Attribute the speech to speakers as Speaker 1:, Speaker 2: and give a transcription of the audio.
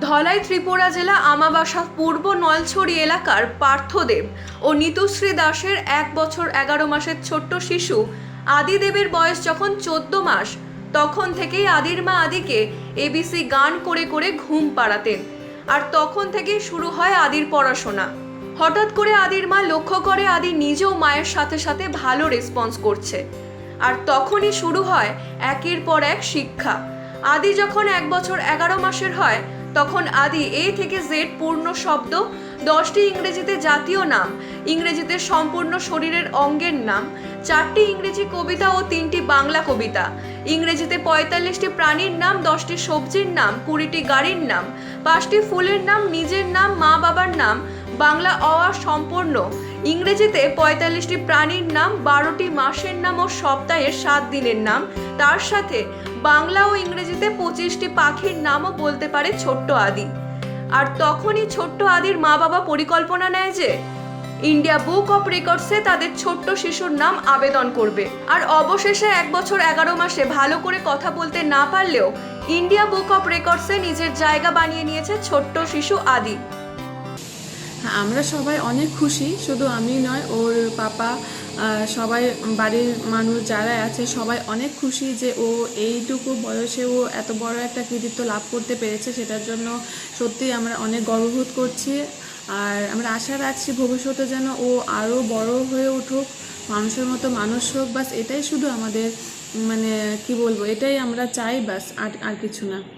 Speaker 1: ধলাই ত্রিপুরা জেলা আমাবাসা পূর্ব নলছড়ি এলাকার পার্থদেব ও নিতুশ্রী দাসের এক বছর এগারো মাসের ছোট্ট শিশু আদিদেবের বয়স যখন চোদ্দ মাস, তখন থেকেই আদির মা আদিকে এবিসি গান করে করে ঘুম পাড়াতেন আর তখন থেকেই শুরু হয় আদির পড়াশোনা। হঠাৎ করে আদির মা লক্ষ্য করে আদি নিজেও মায়ের সাথে সাথে ভালো রেসপন্স করছে আর তখনই শুরু হয় একের পর এক শিক্ষা। আদি যখন এক বছর এগারো মাসের হয় তখন আদি এ থেকে জেড পূর্ণ শব্দ, দশটি ইংরেজিতে জাতীয় নাম, ইংরেজিতে সম্পূর্ণ শরীরের অঙ্গের নাম, চারটি ইংরেজি কবিতা ও তিনটি বাংলা কবিতা। ইংরেজিতে পঁয়তাল্লিশটি প্রাণীর নাম, দশটি সবজির নাম, কুড়িটি গাড়ির নাম, পাঁচটি ফুলের নাম, নিজের নাম মা বাবার নাম বাংলা অওয়া সম্পূর্ণ। ইংরেজিতে পঁয়তাল্লিশটি প্রাণীর নাম, বারোটি মাসের নাম ও সপ্তাহের সাত দিনের নাম। তার সাথে বাংলা ও ইংরেজিতে পঁচিশটি পাখির নামও বলতে পারে ছোট্ট আদি। আর তখনই ছোট্ট আদির মা বাবা পরিকল্পনা নেয় যে, ইন্ডিয়া বুক অফ রেকর্ডসে তাদের ছোট্ট শিশুর নাম আবেদন করবে। আর অবশেষে এক বছর এগারো মাসে ভালো করে কথা বলতে না পারলেও ইন্ডিয়া বুক অফ রেকর্ডসে নিজের জায়গা বানিয়ে নিয়েছে ছোট্ট শিশু আদি।
Speaker 2: আমরা সবাই অনেক খুশি। শুধু আমি নয়, ওর পাপা সবাই, বাড়ির মানুষ যারা আছে, সবাই অনেক খুশি যে ও এইটুকু বয়সে ও এত বড় একটা কৃতিত্ব লাভ করতে পেরেছে। সেটার জন্য সত্যি আমরা অনেক গর্ববোধ করছি। আর আমরা আশা রাখছি ভবিষ্যতে যেন ও আরও বড় হয়ে উঠুক, মানুষের মতো মানুষ হোক। বাস এটাই শুধু আমাদের মানে কি বলব, এটাই আমরা চাই বাস আর আর কিছু না।